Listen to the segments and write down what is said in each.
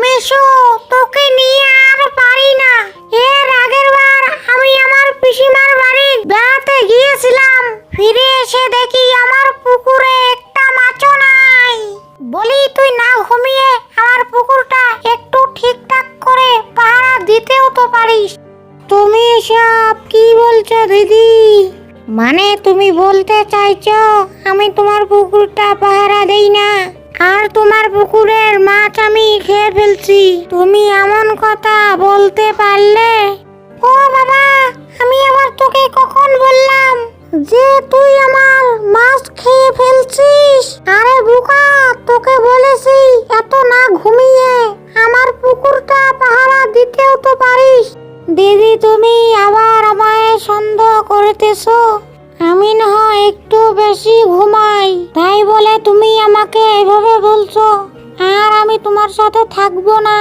মেশো, তোকে নিয়ে আর এর আগের আমি আমার পিসিমার বাড়ি বেড়াতে গিয়েছিলাম। ফিরে এসে দেখি আমার পুকুরে একটা মাছও নাই। বলি, তুই না ঘুমিয়ে আমার পুকুরটা একটু ঠিকঠাক করে পাহারা দিতেও তো পারিস। তুমি সব কি বলছো দিদি? মানে তুমি বলতে চাইছো, আমি তোমার পুকুরটা পাহারা দেই না? আর তোমার পুকুরের মাছ আমি খেয়ে ফেলছি। তুমি এমন কথা বলতে পারলে? ও বাবা, আমি আমার তোকে কখন বললাম যে তুই আমার মাছ খেয়ে ফেলছিস? করতেছো? আমি না একটু বেশি ঘুমাই, তাই বলে তুমি আমাকে এভাবে বলছো। আর আমি তোমার সাথে থাকব না।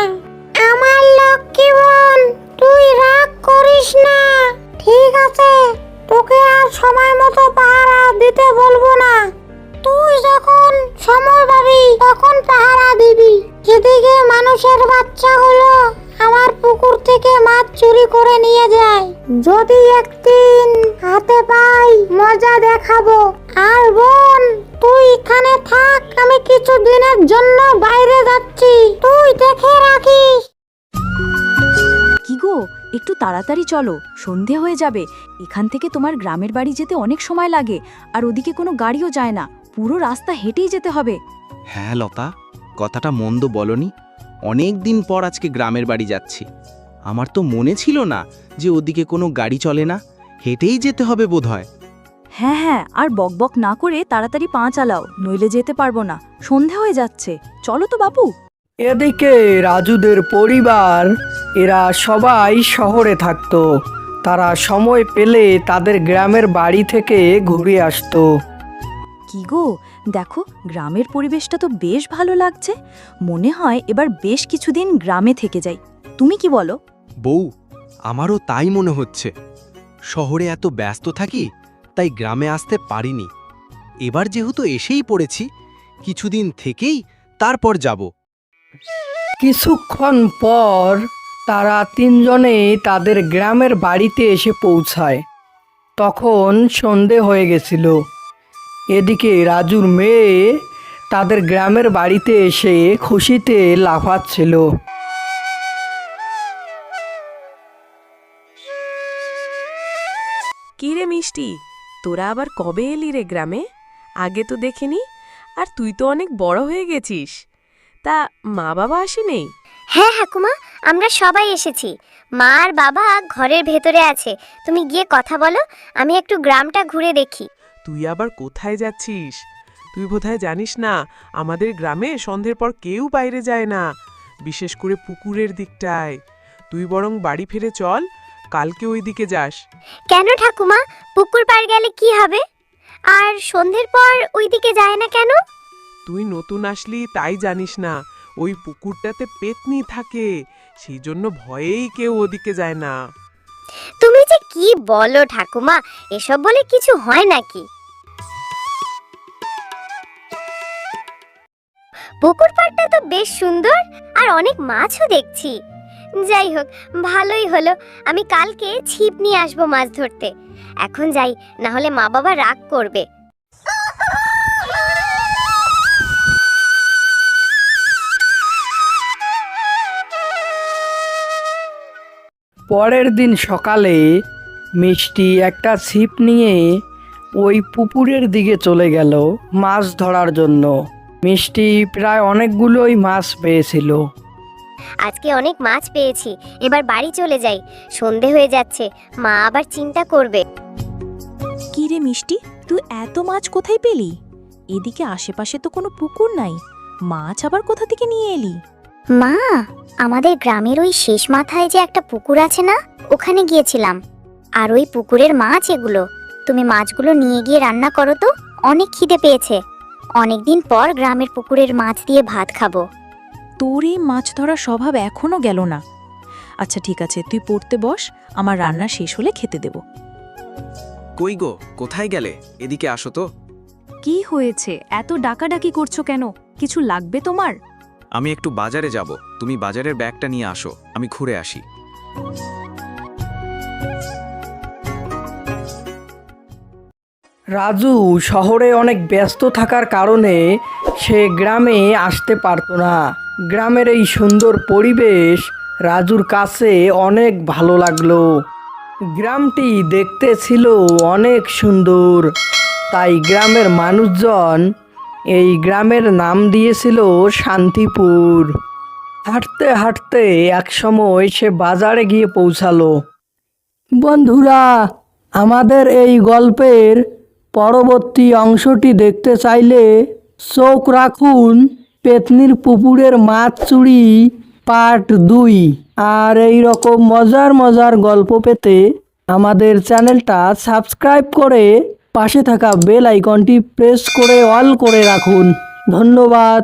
আমার লক্ষ্মী বোন চুরি করে নিয়ে যায়। যদি একদিন হাতে পাই মজা দেখাবো। আর বোন তুই এখানে থাক আমি কিছু দিনের জন্য বাইরে যাচ্ছি। তুই দেখে রাখিস। কি গো একটু তাড়াতাড়ি চলো সন্ধে হয়ে যাবে। এখান থেকে তোমার গ্রামের বাড়ি যেতে অনেক সময় লাগে আর ওদিকে কোনো গাড়িও যায় না। পুরো রাস্তা হেঁটেই যেতে হবে। হ্যাঁ লতা কথাটা মন্দ বলনি। অনেক দিন পর আজকে গ্রামের বাড়ি যাচ্ছি। আমার তো মনে ছিল না যে ওদিকে কোনো গাড়ি চলে না। হেঁটেই যেতে হবে বোধহয়। হ্যাঁ হ্যাঁ আর বকবক না করে তাড়াতাড়ি পা চালাও নইলে যেতে পারব না। সন্ধে হয়ে যাচ্ছে। চলো তো বাপু। এদিকে রাজুদের পরিবার এরা সবাই শহরে থাকতো। তারা সময় পেলে তাদের গ্রামের বাড়ি থেকে ঘুরে আসতো। কি গো দেখো গ্রামের পরিবেশটা তো বেশ ভালো লাগছে। মনে হয় এবার বেশ কিছুদিন গ্রামে থেকে যাই। তুমি কি বলো? বউ, আমারও তাই মনে হচ্ছে। শহরে এত ব্যস্ত থাকি, তাই গ্রামে আসতে পারিনি। এবার যেহেতু এসেই পড়েছি, কিছুদিন থেকেই তারপর যাব। কিছুক্ষণ পর তারা তিনজনে তাদের গ্রামের বাড়িতে এসে পৌঁছায়। তখন সন্ধে হয়ে গেছিল। এদিকে রাজুর মেয়ে তাদের গ্রামের বাড়িতে এসে খুশিতে লাফাচ্ছিল। মিষ্টি। তোরা আবার কবে এলি রে গ্রামে? আগে তো দেখিনি আর তুই তো অনেক বড় হয়ে গেছিস। তা মা বাবা আসেনি? হ্যাঁ ঠাকুমা আমরা সবাই এসেছি। মা আর বাবা ঘরের ভেতরে আছে। তুমি গিয়ে কথা বলো আমি একটু গ্রামটা ঘুরে দেখি। তুই আবার কোথায় যাচ্ছিস? তুই বোধহয় জানিস না আমাদের গ্রামে সন্ধ্যের পর কেউ বাইরে যায় না বিশেষ করে পুকুরের দিকটায়। তুই বরং বাড়ি ফিরে চল কালকে ওই দিকে যাস। কেন ঠাকুমা? পুকুর পাড় গেলে কি হবে? আর সন্ধ্যের পর ওই দিকে যায় না কেন? তুই নতুন আসলি তাই জানিস না ওই পুকুরটাতে পেতনি থাকে সেই জন্য ভয়েই কেউ ওদিকে যায় না। তুমি যে কি বলো ঠাকুমা এসব বলে কিছু হয় নাকি? পুকুর পাড়টা তো বেশ সুন্দর আর অনেক মাছও দেখছি। যাই হোক, ভালোই হলো। আমি কালকে ছিপ নিয়ে আসব মাছ ধরতে। এখন যাই, না হলে মা বাবা রাগ করবে। পরের দিন সকালে মিষ্টি একটা ছিপ নিয়ে ওই পুকুরের দিকে চলে গেল মাছ ধরার জন্য। মিষ্টি প্রায় অনেকগুলোই মাছ পেয়েছিল। আজকে অনেক মাছ পেয়েছি এবার বাড়ি চলে যাই। সন্ধে হয়ে যাচ্ছে মা আবার চিন্তা করবে। কি রে মিষ্টি তুই এত মাছ কোথায় পেলি? এদিকে আশেপাশে তো কোনো পুকুর নাই মাছ আবার কোথা থেকে নিয়ে এলি? মা আমাদের গ্রামের ওই শেষ মাথায় যে একটা পুকুর আছে না ওখানে গিয়েছিলাম। আর ওই পুকুরের মাছ এগুলো তুমি মাছগুলো নিয়ে গিয়ে রান্না করো তো অনেক খিদে পেয়েছে। অনেকদিন পর গ্রামের পুকুরের মাছ দিয়ে ভাত খাব। তোর এই মাছ ধরা স্বভাব এখনও গেল না। আচ্ছা ঠিক আছে তুই পড়তে বস আমার রান্না শেষ হলে খেতে দেব। কই গো কোথায় গেলে? এদিকে আসো তো। কি হয়েছে? এত ডাকাডাকি করছ কেন? কিছু লাগবে তোমার? আমি একটু বাজারে যাব। তুমি বাজারের ব্যাগটা নিয়ে আসো আমি ঘুরে আসি। রাজু শহরে অনেক ব্যস্ত থাকার কারণে সে গ্রামে আসতে পারতো না। গ্রামের এই সুন্দর পরিবেশ রাজুর কাছে অনেক ভালো লাগল। গ্রামটি দেখতে ছিল অনেক সুন্দর, তাই গ্রামের মানুষজন এই গ্রামের নাম দিয়েছিল শান্তিপুর। হাঁটতে হাঁটতে একসময় সে বাজারে গিয়ে পৌঁছালো। বন্ধুরা, আমাদের এই গল্পের পরবর্তী অংশটি দেখতে চাইলে চোখ রাখুন পেতনির পুকুরের মাছ চুরি পার্ট দুই। আর এই রকম মজার মজার গল্প পেতে আমাদের চ্যানেলটা সাবস্ক্রাইব করে পাশে থাকা বেল আইকনটি প্রেস করে অল করে রাখুন। ধন্যবাদ।